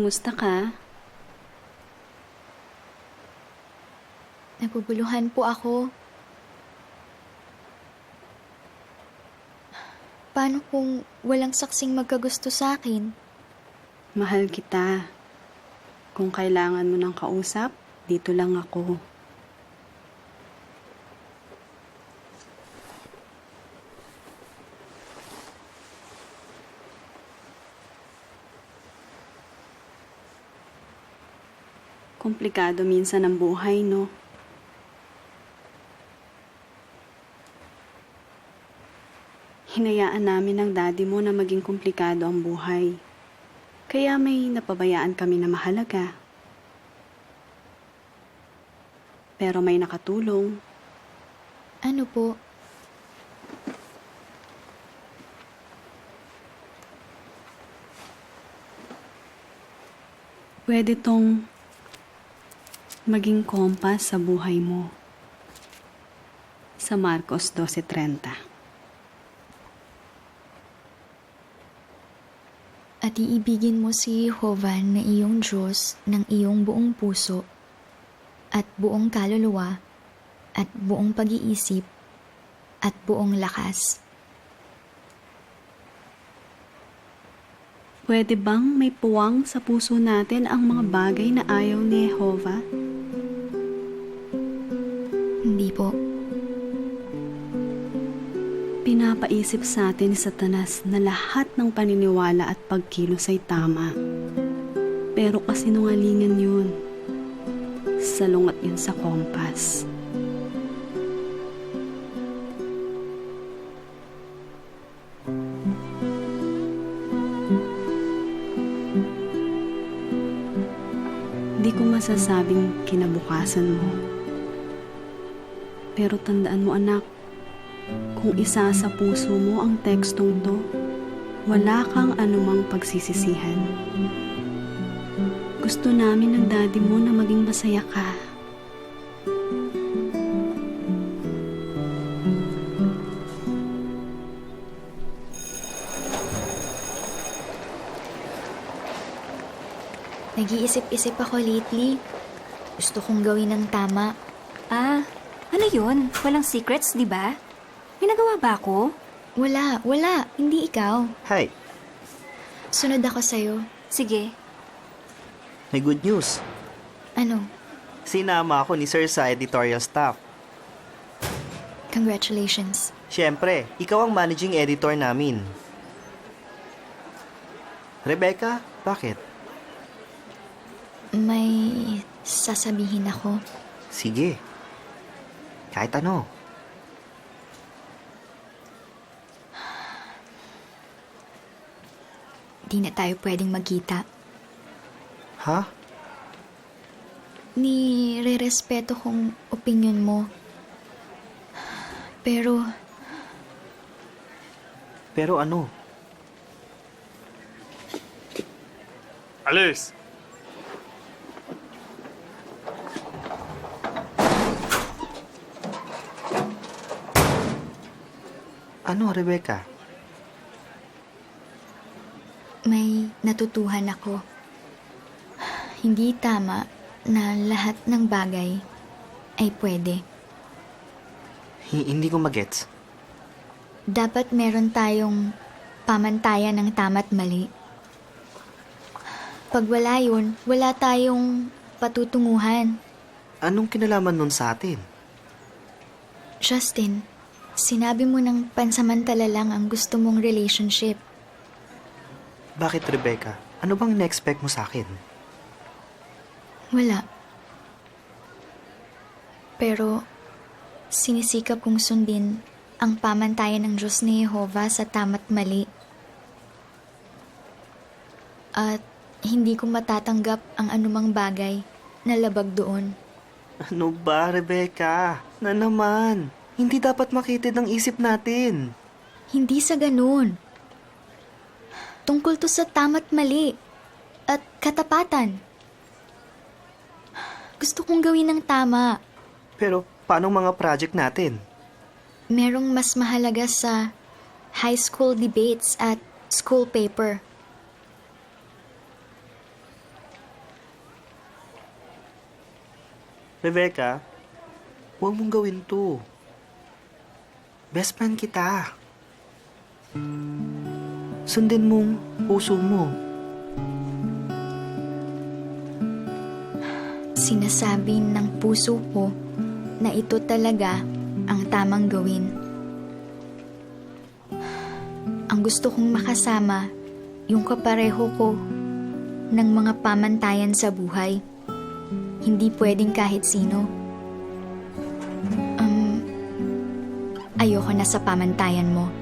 Kumusta ka? Naguguluhan po ako. Paano kung walang saksing magkagusto sa akin? Mahal kita. Kung kailangan mo ng kausap, dito lang ako. Komplikado minsan ang buhay, no? Hinayaan namin ng daddy mo na maging komplikado ang buhay. Kaya may napabayaan kami na mahalaga. Pero may nakatulong. Ano po? Pwede tong maging kompas sa buhay mo. Sa Marcos 12.30. At iibigin mo si Jehovah na iyong Diyos ng iyong buong puso at buong kaluluwa at buong pag-iisip at buong lakas. Pwede bang may puwang sa puso natin ang mga bagay na ayaw ni Jehovah? Pinapaisip sa atin ni Satanas na lahat ng paniniwala at pagkilos ay tama. Pero kasinungalingan yun. Salungat yun sa kompas. Di ko masasabing kinabukasan mo. Pero tandaan mo anak, kung isa sa puso mo ang tekstong to, wala kang anumang pagsisisihan. Gusto namin ng daddy mo na maging masaya ka. Nag-iisip-isip ako lately. Gusto kong gawin ng tama. Ah, ano yun? Walang secrets, di ba? May nagawa ba ako? Wala, wala. Hindi ikaw. Hi, Sunod ako sa'yo. Sige. may good news. Ano? Sinama ako ni Sir sa editorial staff. Congratulations. Siyempre, ikaw ang managing editor namin. Rebecca, bakit? May sasabihin ako. Sige. Kahit ano. Di na tayo pwedeng magkita. Ha? Ni re-respeto kong opinion mo. Pero Pero ano? Alis! Ano, Rebecca? May natutuhan ako. Hindi tama na lahat ng bagay ay pwede. Hi- hindi ko magets. Dapat meron tayong pamantayan ng tama't mali. Pag wala yun, wala tayong patutunguhan. Anong kinalaman nun sa atin? Justin, sinabi mo ng pansamantala lang ang gusto mong relationship. Bakit, Rebecca? Ano bang na-expect mo sa akin? Wala. Pero, sinisikap kong sundin ang pamantayan ng Diyos ni Jehovah sa tama't mali. At hindi ko matatanggap ang anumang bagay na labag doon. Ano ba, Rebecca? Na naman. Hindi dapat makitid ang isip natin. Hindi sa ganun. Tungkol to sa tama't mali at katapatan. Gusto kong gawin ng tama. Pero paano mga project natin? Merong mas mahalaga sa high school debates at school paper. Rebecca, huwag mong gawin to. Best friend kita. Mm. Sundin mong puso mo. Sinasabi ng puso ko na ito talaga ang tamang gawin. Ang gusto kong makasama, yung kapareho ko ng mga pamantayan sa buhay. Hindi pwedeng kahit sino. Um, ayoko na sa pamantayan mo.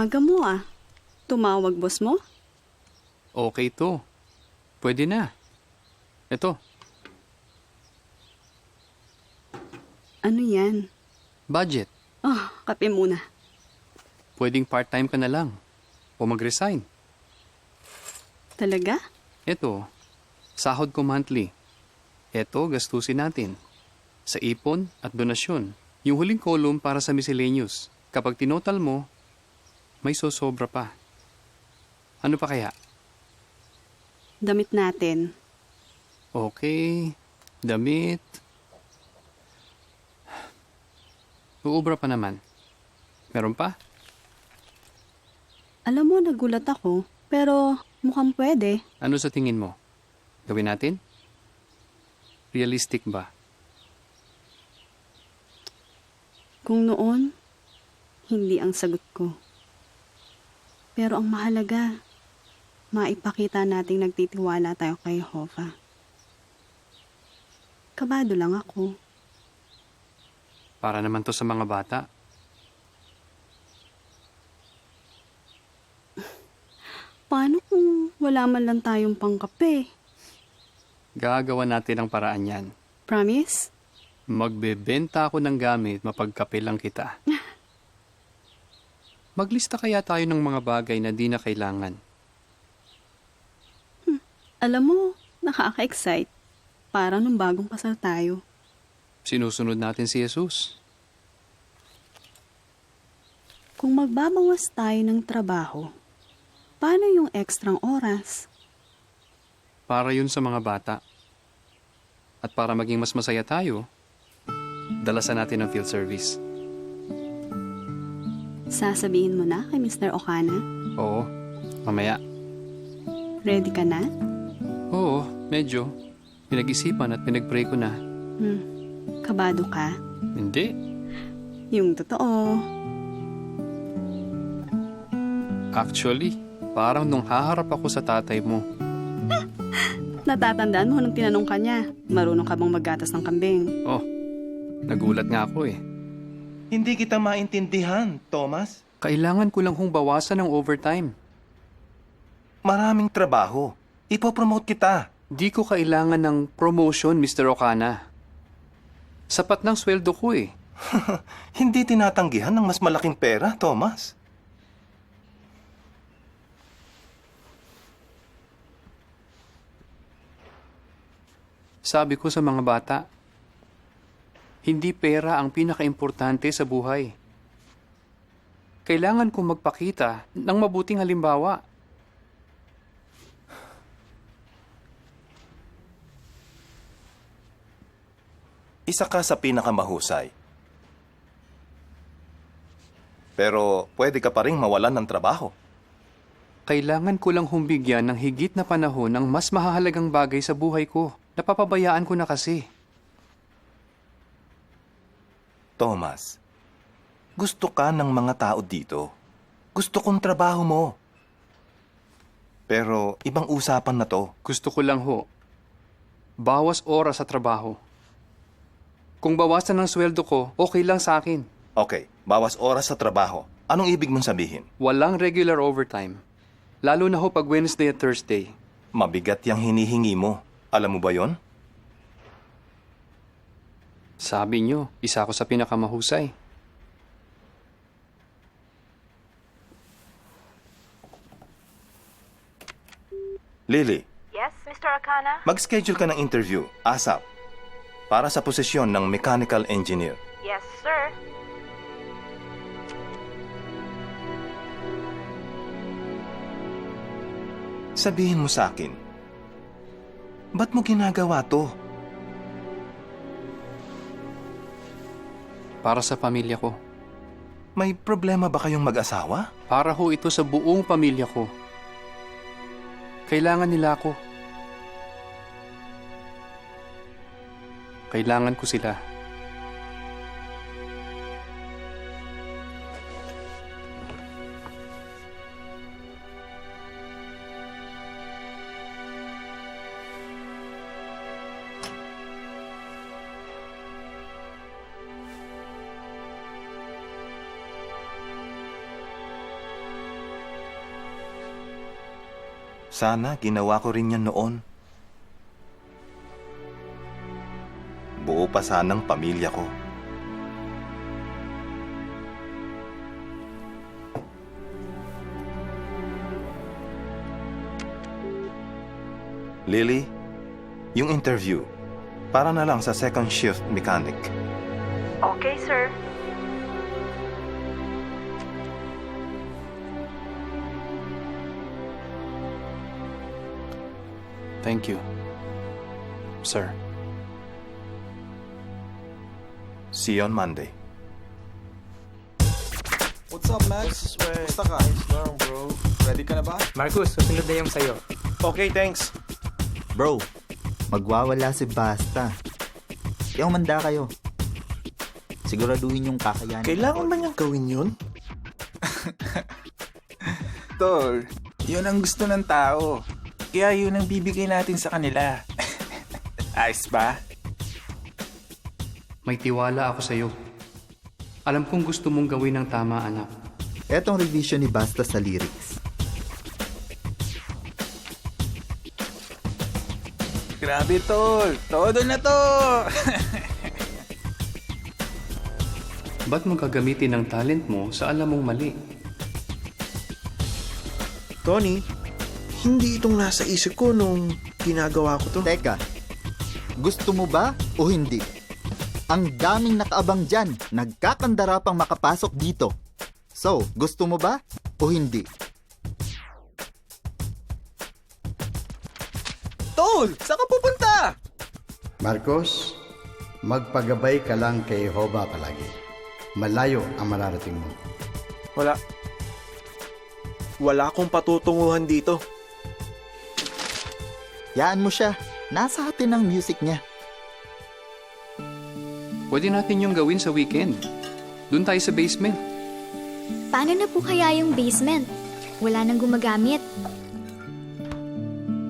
Aga mo ah. Tumawag boss mo? Okay to. Pwede na. Ito, Ano yan? budget. Oh, kape muna. Pwedeng part-time ka na lang. O mag-resign. Talaga? Ito, sahod ko monthly. Ito, gastusin natin. Sa ipon at donasyon. Yung huling column para sa miscellaneous. Kapag tinotal mo, may sosobra pa. Ano pa kaya? Damit natin. Okay, damit. Uubra pa naman. Meron pa? Alam mo, nagulat ako. Pero mukhang pwede. Ano sa tingin mo? Gawin natin? Realistic ba? Kung noon, hindi ang sagot ko. Pero ang mahalaga, maipakita nating nagtitiwala tayo kay Hova. Kabado lang ako. Para naman to sa mga bata. Paano kung wala man lang tayong pangkape? Gagawa natin ang paraan yan. Promise? Magbebenta ako ng gamit, mapagkape lang kita. Maglista kaya tayo ng mga bagay na di na kailangan. Alam mo, nakaka-excite. Parang nung bagong kasal tayo. Sinusunod natin si Jesus. Kung magbabawas tayo ng trabaho, paano yung ekstrang oras? Para yun sa mga bata. At para maging mas masaya tayo, dalasan natin ang field service. Sasabihin mo na kay Mr. Okana? Oo, mamaya. Ready ka na? Oo, medyo. Pinag-isipan at pinag-pray ko na. Hmm. Kabado ka? Hindi. Yung totoo. Actually, parang nung haharap ako sa tatay mo, Natatandaan mo nung tinanong ka niya, marunong ka bang maggatas ng kambing? oh, nagulat nga ako eh. Hindi kita maintindihan, Thomas. Kailangan ko lang hong bawasan ng overtime. Maraming trabaho. Ipopromote kita. Di ko kailangan ng promotion, Mr. Okana. Sapat ng sweldo ko eh. Hindi tinatanggihan ng mas malaking pera, Thomas. Sabi ko sa mga bata, hindi pera ang pinakaimportante sa buhay. Kailangan kong magpakita ng mabuting halimbawa. Isa ka sa pinakamahusay. Pero pwede ka pa rin mawalan ng trabaho. Kailangan ko lang humbigyan ng higit na panahon ng mas mahahalagang bagay sa buhay ko. Napapabayaan ko na kasi. Thomas, gusto ka ng mga tao dito. Gusto kong trabaho mo. Pero ibang usapan na to. Gusto ko lang ho. Bawas oras sa trabaho. Kung bawasan ng sweldo ko, okay lang sa akin. Okay, bawas oras sa trabaho. Anong ibig mong sabihin? Walang regular overtime. Lalo na ho pag Wednesday at Thursday. Mabigat yung hinihingi mo. Alam mo ba yon? Sabi nyo, isa ako sa pinakamahusay. Lily, Yes. Mr. Akana? Mag-schedule ka ng interview, ASAP, para sa posisyon ng mechanical engineer. Yes, sir. Sabihin mo sa akin, ba't mo ginagawa to? Para sa pamilya ko. May problema ba kayong mag-asawa? Para ho ito sa buong pamilya ko. Kailangan nila ako. Kailangan ko sila. Sana ginawa ko rin yan noon. Buo pa sanang pamilya ko. Lily, yung interview, para na lang sa second shift mechanic. Okay, sir. Thank you. Sir. See you on Monday. What's up, Max? Basta ka? bro. Ready ka na ba? Marcus, susunod na yung sayo. Okay, thanks. Bro, magwawala si Basta. Kaya umanda kayo. Siguraduhin yung kakayanin. Kailangan ba niyang gawin yun? Tol, yun ang gusto ng tao. Kaya yun ang bibigay natin sa kanila. Ayos ba? May tiwala ako sa iyo. Alam kong gusto mong gawin ng tama, anak. Etong revision ni Basta sa lyrics. Grabe, Tol. Todo na to. Ba't mo gagamitin ang talent mo sa alam mong mali? Tony, hindi itong nasa isip ko nung ginagawa ko to. Teka, gusto mo ba o hindi? Ang daming nakaabang dyan, nagkakandara pang makapasok dito. So, gusto mo ba o hindi? Tol, saan ka pupunta? Marcos, magpagabay ka lang kay Hoba palagi. Malayo ang mararating mo. Wala. Wala akong patutunguhan dito. Yaan mo siya. Nasa atin ang music niya. Pwede natin yung gawin sa weekend. Doon tayo sa basement. Paano na po kaya yung basement? Wala nang gumagamit.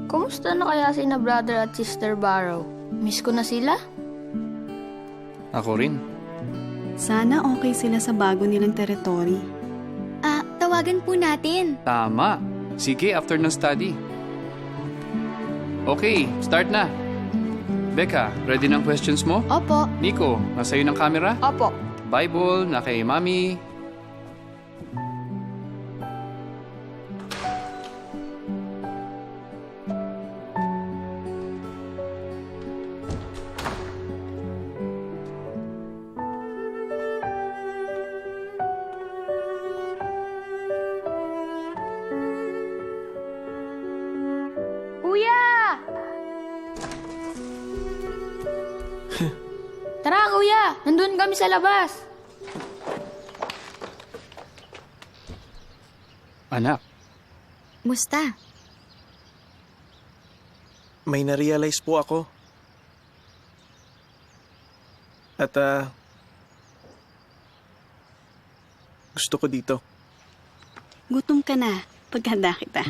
Kumusta na kaya si na brother at sister Barrow? Miss ko na sila? Ako rin. Sana okay sila sa bago nilang teritoryo. Ah, tawagan po natin. Tama. Sige, after ng study. Okay, start na. Becca, ready ng questions mo? Opo. Nico, nasa iyo ng camera? Opo. Bible, na kay Mami. Tara, kuya! Nandun kami sa labas. Anak, Musta? May na-realize po ako. At ah, gusto ko dito. Gutom ka na. Paghanda kita.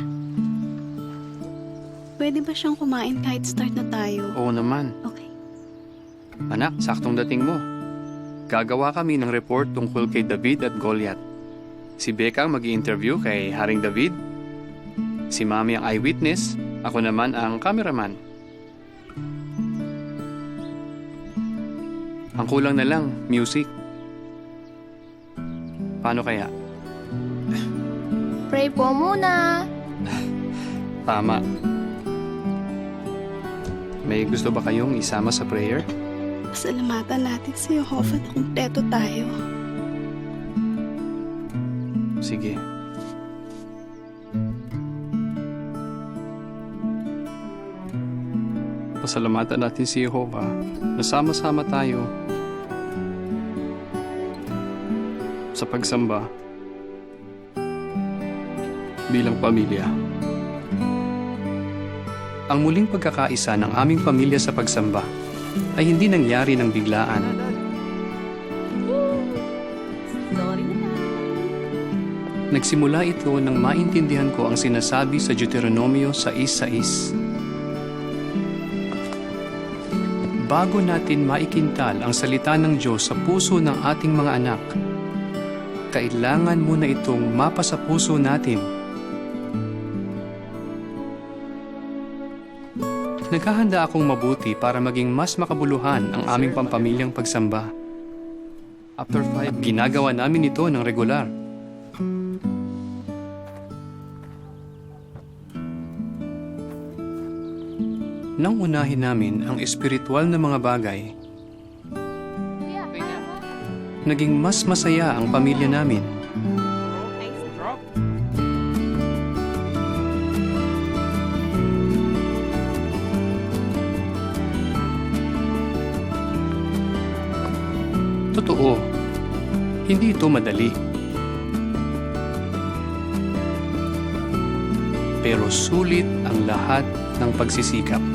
Pwede ba siyang kumain kahit start na tayo? oo naman. Okay. Anak, saktong dating mo. Gagawa kami ng report tungkol kay David at Goliath. Si Becca ang mag interview kay Haring David. Si Mami ang eyewitness. Ako naman ang cameraman. Ang kulang na lang, music. Paano kaya? Pray po muna. Tama. May gusto ba kayong isama sa prayer? Pasalamatan natin si Jehovah na kumpleto tayo. Sige. Pasalamatan natin si Jehovah na sama-sama tayo sa pagsamba bilang pamilya. Ang muling pagkakaisa ng aming pamilya sa pagsamba ay hindi nangyari ng biglaan. Nagsimula ito nang maintindihan ko ang sinasabi sa Deuteronomio 6.6. Bago natin maikintal ang salita ng Diyos sa puso ng ating mga anak, kailangan muna itong mapa sa puso natin. Naghahanda akong mabuti para maging mas makabuluhan ang aming pampamilyang pagsamba. After five, ginagawa namin ito ng regular. Nang unahin namin ang espiritual na mga bagay, naging mas masaya ang pamilya namin. Totoo, hindi ito madali. Pero sulit ang lahat ng pagsisikap.